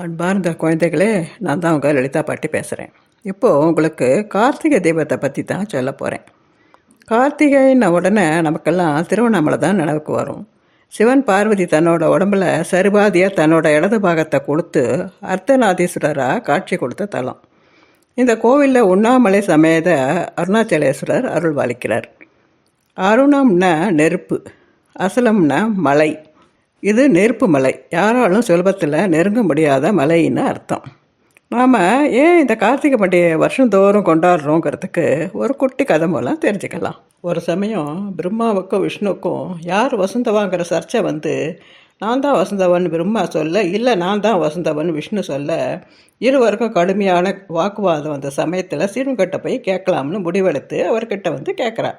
அன்பார்ந்த குழந்தைகளே நான் தான் உங்கள் லலிதா பாட்டி பேசுகிறேன் இப்போது உங்களுக்கு கார்த்திகை தீபத்தை பற்றி தான் சொல்ல போகிறேன் கார்த்திகைன்ன உடனே நமக்கெல்லாம் திருவண்ணாமலை தான் நினைவுக்கு வரும். சிவன் பார்வதி தன்னோட உடம்புல சரிபாதியாக தன்னோட இடது பாகத்தை கொடுத்து அர்த்தநாதீஸ்வரராக காட்சி கொடுத்த தலம். இந்த கோவிலில் உண்ணாமலை சமேத அருணாச்சலேஸ்வரர் அருள் வாழிக்கிறார் அருணம்னா நெருப்பு அசலம்னா மலை. இது நெருப்பு மலை. யாராலும் சுலபத்தில் நெருங்க முடியாத மலைன்னு அர்த்தம். நாம் ஏன் இந்த கார்த்திகை பண்டிகை வருஷந்தோறும் கொண்டாடுறோங்கிறதுக்கு ஒரு குட்டி கதை மூலம் தெரிஞ்சுக்கலாம். ஒரு சமயம் பிரம்மாவுக்கும் விஷ்ணுவுக்கும் யார் வசந்தவாங்கிற சர்ச்சை வந்து நான் தான் வசந்தவன் பிரம்மா சொல்ல இல்லை நான் தான் வசந்தவன் விஷ்ணு சொல்ல இருவருக்கும் கடுமையான வாக்குவாதம் வந்த சமயத்தில் சீன்கட்ட போய் கேட்கலாம்னு முடிவெடுத்து அவர்கிட்ட வந்து கேட்குறான்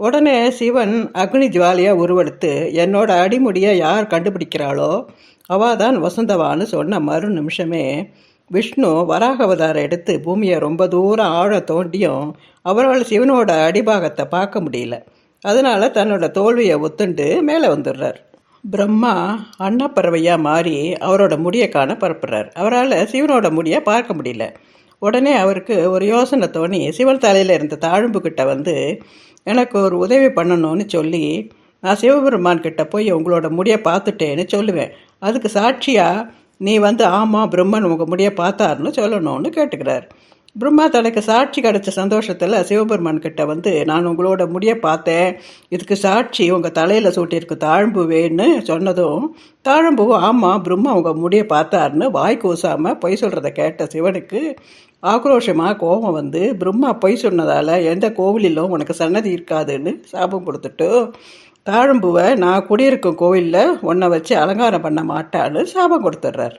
உடனே சிவன் அக்னி ஜுவாலியாக உருவெடுத்து என்னோட அடிமுடியை யார் கண்டுபிடிக்கிறாளோ அவள் தான் வசந்தவான்னு சொன்ன மறு நிமிஷமே விஷ்ணு வராகவதாரை எடுத்து பூமியை ரொம்ப தூரம் ஆழ தோண்டியும் அவரால் சிவனோட அடிபாகத்தை பார்க்க முடியல. அதனால் தன்னோட தோல்வியை ஒத்துண்டு மேலே வந்துடுறார். பிரம்மா அன்னப்பறவையாக மாறி அவரோட முடியை காண பரப்புறார் அவரால் சிவனோட முடியை பார்க்க முடியல. உடனே அவருக்கு ஒரு யோசனை தோணி சிவன் தலையில் இருந்த தாழ்ம்பு கிட்ட வந்து எனக்கு ஒரு உதவி பண்ணணும்னு சொல்லி நான் சிவபெருமான் கிட்ட போய் உங்களோட முடியை பார்த்துட்டேன்னு சொல்லுவேன். அதுக்கு சாட்சியாக நீ வந்து ஆமாம் பிரம்மன் உங்கள் முடியை பார்த்தாருன்னு சொல்லணும்னு கேட்டுக்கிறார். பிரம்மா தலைக்கு சாட்சி கிடைச்ச சந்தோஷத்தில் சிவபெருமான் கிட்ட வந்து நான் உங்களோட முடிய பார்த்தேன். இதுக்கு சாட்சி உங்கள் தலையில் சூட்டியிருக்கு தாழம்பு வேன்னு சொன்னதும் தாழம்பு ஆமாம் பிரம்மா உங்கள் முடியை பார்த்தாருன்னு வாய் கூசாமல் பொய் சொல்கிறத கேட்ட சிவனுக்கு ஆக்ரோஷமாக கோபம் வந்து பிரம்மா பொய் சொன்னதால் எந்த கோவிலிலும் உனக்கு சன்னதி இருக்காதுன்னு சாபம் கொடுத்துட்டு தாழம்புவை நான் குடியிருக்கும் கோவிலில் உன்னை வச்சு அலங்காரம் பண்ண மாட்டான்னு சாபம் கொடுத்துட்றார்.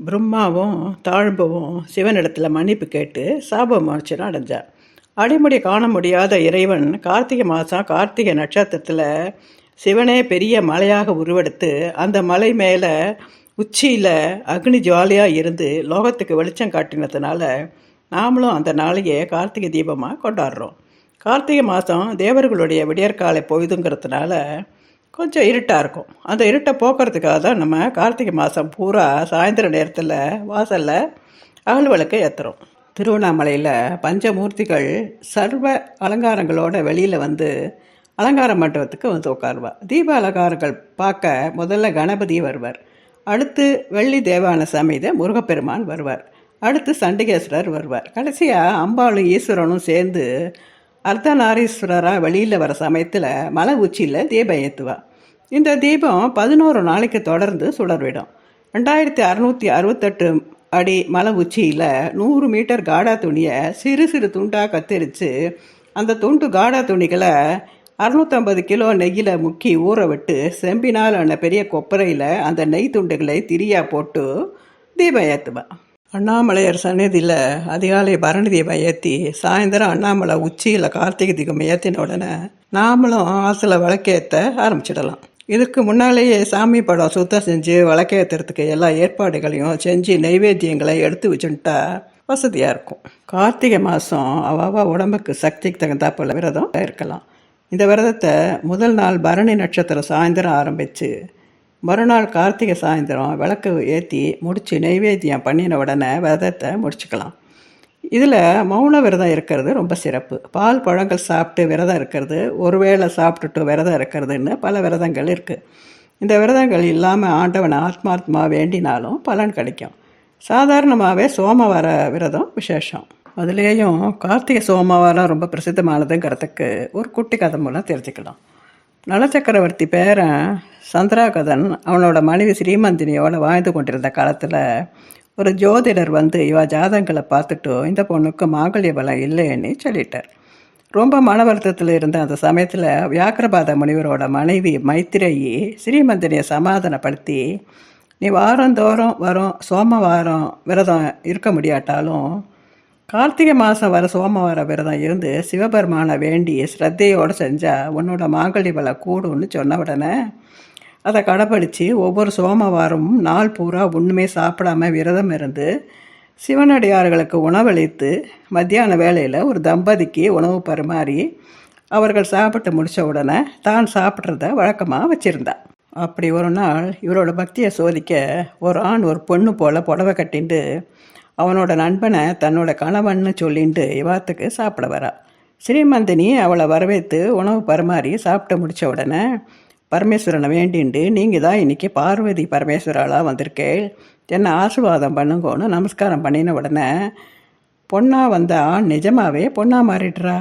பிரம்மாவும் தாழ்ம்புவும் சிவனிடத்தில் மன்னிப்பு கேட்டு சாப மோட்சம் அடைஞ்சார் அடிமுடி காண முடியாத இறைவன் கார்த்திகை மாதம் கார்த்திகை நட்சத்திரத்தில் சிவனே பெரிய மலையாக உருவெடுத்து அந்த மலை மேலே உச்சியில் அக்னி ஜுவாலியாக இருந்து லோகத்துக்கு வெளிச்சம் காட்டினதுனால நாமளும் அந்த நாளையே கார்த்திகை தீபமாக கொண்டாடுறோம். கார்த்திகை மாதம் தேவர்களுடைய விடியற்காலை பொழுதுங்கிறதுனால கொஞ்சம் இருட்டாக இருக்கும். அந்த இருட்டை போக்குறதுக்காக தான் நம்ம கார்த்திகை மாதம் பூரா சாயந்தர நேரத்தில் வாசலில் அகல் விளக்கு ஏற்றுறோம் திருவண்ணாமலையில் பஞ்சமூர்த்திகள் சர்வ அலங்காரங்களோட வெளியில் வந்து அலங்கார மண்டபத்துக்கு வந்து உட்காருவா. தீப அலங்காரங்கள் பார்க்க முதல்ல கணபதி வருவார். அடுத்து வெள்ளி தேவான சமேத முருகப்பெருமான் வருவார். அடுத்து சண்டிகேஸ்வரர் வருவார். கடைசியாக அம்பாளும் ஈஸ்வரனும் சேர்ந்து அர்த்தநாரீஸ்வரராக வெளியில் வர சமயத்தில் மலை உச்சியில் தீபம் ஏற்றுவா இந்த தீபம் பதினோரு நாளைக்கு தொடர்ந்து சுடர்விடும். ரெண்டாயிரத்தி அறநூற்றி அறுபத்தெட்டு அடி மலை உச்சியில் நூறு மீட்டர் காடா துணியை சிறு சிறு துண்டாக கத்தரித்து அந்த துண்டு காடா துணிகளை அறுநூற்றம்பது கிலோ நெய்யில் முக்கி ஊற விட்டு செம்பினால் ஆன பெரிய கொப்பரையில் அந்த நெய் துண்டுகளை திரியாக போட்டு தீபம் ஏற்றுவேன் அண்ணாமலையார் சந்நிதியில் அதிகாலை பரணி தீபம் ஏற்றி சாயந்தரம் அண்ணாமலை உச்சியில் கார்த்திகை தீபம் ஏற்றின உடனே நாமளும் ஆற்றுல விளக்கேற்ற ஆரம்பிச்சிடலாம். இதுக்கு முன்னாலேயே சாமி படம் சுத்தம் செஞ்சு விளக்கேற்றுறதுக்கு எல்லா ஏற்பாடுகளையும் செஞ்சு நைவேத்தியங்களை எடுத்து வச்சுட்டா வசதியாக இருக்கும். கார்த்திகை மாதம் அவாவா உடம்புக்கு சக்திக்கு தகுந்தாப்புல விரதம் இருக்கலாம். இந்த விரதத்தை முதல் நாள் பரணி நட்சத்திரம் சாயந்தரம் ஆரம்பித்து மறுநாள் கார்த்திகை சாயந்தரம் விளக்கு ஏற்றி முடித்து நைவேத்தியம் பண்ணின உடனே விரதத்தை முடிச்சுக்கலாம். இதில் மௌன விரதம் இருக்கிறது ரொம்ப சிறப்பு. பால் பழங்கள் சாப்பிட்டு விரதம் இருக்கிறது ஒருவேளை சாப்பிட்டுட்டு விரதம் இருக்கிறதுன்னு பல விரதங்கள் இருக்குது இந்த விரதங்கள் இல்லாமல் ஆண்டவன் ஆத்மாத்மா வேண்டினாலும் பலன் கிடைக்கும். சாதாரணமாகவே சோமவார விரதம் விசேஷம். அதுலேயும் கார்த்திகை சோமவாரம் ரொம்ப பிரசித்தமானதுங்கிறதுக்கு ஒரு குட்டி கதை மூலம் தெரிஞ்சுக்கலாம். நலச்சக்கரவர்த்தி பேரன் சந்திராகதன் அவனோட மனைவி ஸ்ரீமந்தினியோட வாழ்ந்து கொண்டிருந்த காலத்தில் ஒரு ஜோதிடர் வந்து இவ ஜாதங்களை பார்த்துட்டு இந்த பொண்ணுக்கு மாங்கல்ய பலம் இல்லைன்னு சொல்லிட்டார். ரொம்ப மன வருத்தத்தில் இருந்த அந்த சமயத்தில் வியாக்கிரபாத முனிவரோட மனைவி மைத்திரேயி ஸ்ரீமந்தினியை சமாதானப்படுத்தி நீ வாரந்தோறும் வரும் சோமவாரம் விரதம் இருக்க முடியாட்டாலும் கார்த்திகை மாதம் வர சோமவார விரதம் இருந்து சிவபெருமானை வேண்டி ஸ்ரத்தையோடு செஞ்சால் உன்னோட மாங்கல்ய பல கூடும்னு சொன்ன உடனே அதை கடைப்பிடிச்சி ஒவ்வொரு சோமவாரமும் நாள் பூரா ஒன்றுமே சாப்பிடாம விரதம் இருந்து சிவனடியார்களுக்கு உணவளித்து மத்தியான வேளையில் ஒரு தம்பதிக்கு உணவு பரிமாறி அவர்கள் சாப்பிட்டு முடித்த உடனே தான் சாப்பிட்றத வழக்கமாக வச்சுருந்தா. அப்படி ஒரு நாள் இவரோட பக்தியை சோதிக்க ஒரு ஆண் ஒரு பொண்ணு போல் புடவை கட்டிண்டு அவனோட நண்பனை தன்னோட கணவன்னு சொல்லிட்டு இவாத்துக்கு சாப்பிட வரா. ஸ்ரீமந்தினி அவளை வரவேற்று உணவு பரிமாறி சாப்பிட்டு முடித்த உடனே பரமேஸ்வரனை வேண்டிண்டு நீங்கள் தான் இன்றைக்கி பார்வதி பரமேஸ்வராளாக வந்திருக்கேள். என்னை ஆசீர்வாதம் பண்ணுங்கன்னு நமஸ்காரம் பண்ணின உடனே பொண்ணா வந்த ஆண் நிஜமாகவே பொண்ணா மாறிடுறா.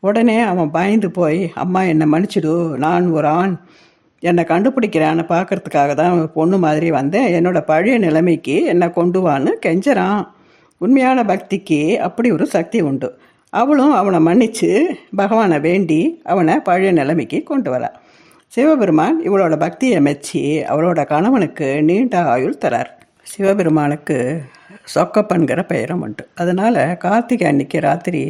உடனே அவன் பயந்து போய் அம்மா என்னை மன்னிச்சிடு. நான் ஒரு ஆண். என்னை கண்டுபிடிக்கிறான்னு பார்க்கறதுக்காக தான் பொண்ணு மாதிரி வந்தேன். என்னோட பழைய நிலைமைக்கு என்னை கொண்டு வான்னு கெஞ்சறான். உண்மையான பக்திக்கு அப்படி ஒரு சக்தி உண்டு. அவளும் அவனை மன்னித்து பகவானை வேண்டி அவனை பழைய நிலைமைக்கு கொண்டு வரா. சிவபெருமான் இவளோட பக்தியை மெச்சி அவளோட கணவனுக்கு நீண்ட ஆயுள் தரார். சிவபெருமானுக்கு சொக்கப்பன்கிற பெயரும் உண்டு. அதனால் கார்த்திகை அன்னைக்கு ராத்திரி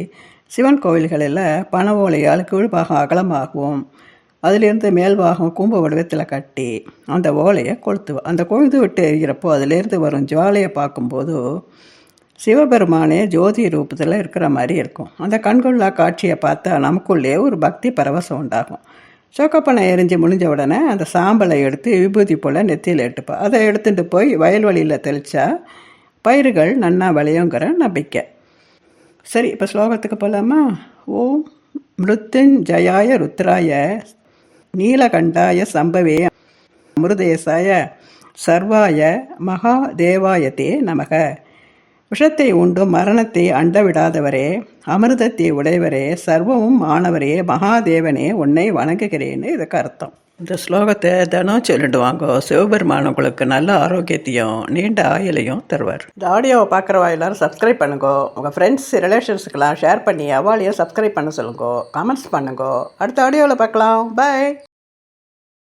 சிவன் கோவில்களில் பண ஓலையால் கீழ்பாகம் அகலமாகவும் அதிலேருந்து மேல்பாகம் கூம்பு வடிவத்தில் கட்டி அந்த ஓலையை கொளுத்துவோம் அந்த கொழுந்து விட்டு எரிகிறப்போ அதிலேருந்து வரும் ஜுவாலையை பார்க்கும்போது சிவபெருமானே ஜோதி ரூபத்தில் இருக்கிற மாதிரி இருக்கும். அந்த கண்கொள்ளா காட்சியை பார்த்தா நமக்குள்ளே ஒரு பக்தி பரவசம் உண்டாகும். சொக்கப்பனை எரிஞ்சு முடிஞ்ச உடனே அந்த சாம்பலை எடுத்து விபூதி போல் நெத்தியில் எடுத்துப்பா அதை எடுத்துகிட்டு போய் வயல்வெளியில் தெளித்தா பயிர்கள் நன்னா விளையுங்கிற நம்பிக்கை. சரி இப்போ ஸ்லோகத்துக்கு போகலாமா ஓம் மிருத்துஞ்சயாய ருத்ராய நீலகண்டாய சம்பவே அமிர்தேசாய சர்வாய மகாதேவாயத்தே நமக. விஷத்தை உண்டும் மரணத்தை அண்ட விடாதவரே அமிர்தத்தை உடையவரே சர்வமும் மாணவரே மகாதேவனே உன்னை வணங்குகிறேன்னு இதுக்கு அர்த்தம் இந்த ஸ்லோகத்தை தினம் சொல்லிட்டு வாங்கோ. சிவபெருமான் உங்களுக்கு நல்ல ஆரோக்கியத்தையும் நீண்ட ஆயுளையும் தருவார். இந்த ஆடியோவை பார்க்குறவா எல்லாரும் சப்ஸ்கிரைப் பண்ணுங்கோ. உங்கள் ஃப்ரெண்ட்ஸ் ரிலேஷன்ஸுக்கெல்லாம் ஷேர் பண்ணி அவாலையும் சப்ஸ்கிரைப் பண்ண சொல்லுங்கோ. கமெண்ட்ஸ் பண்ணுங்கோ. அடுத்த ஆடியோவில் பார்க்கலாம். பாய்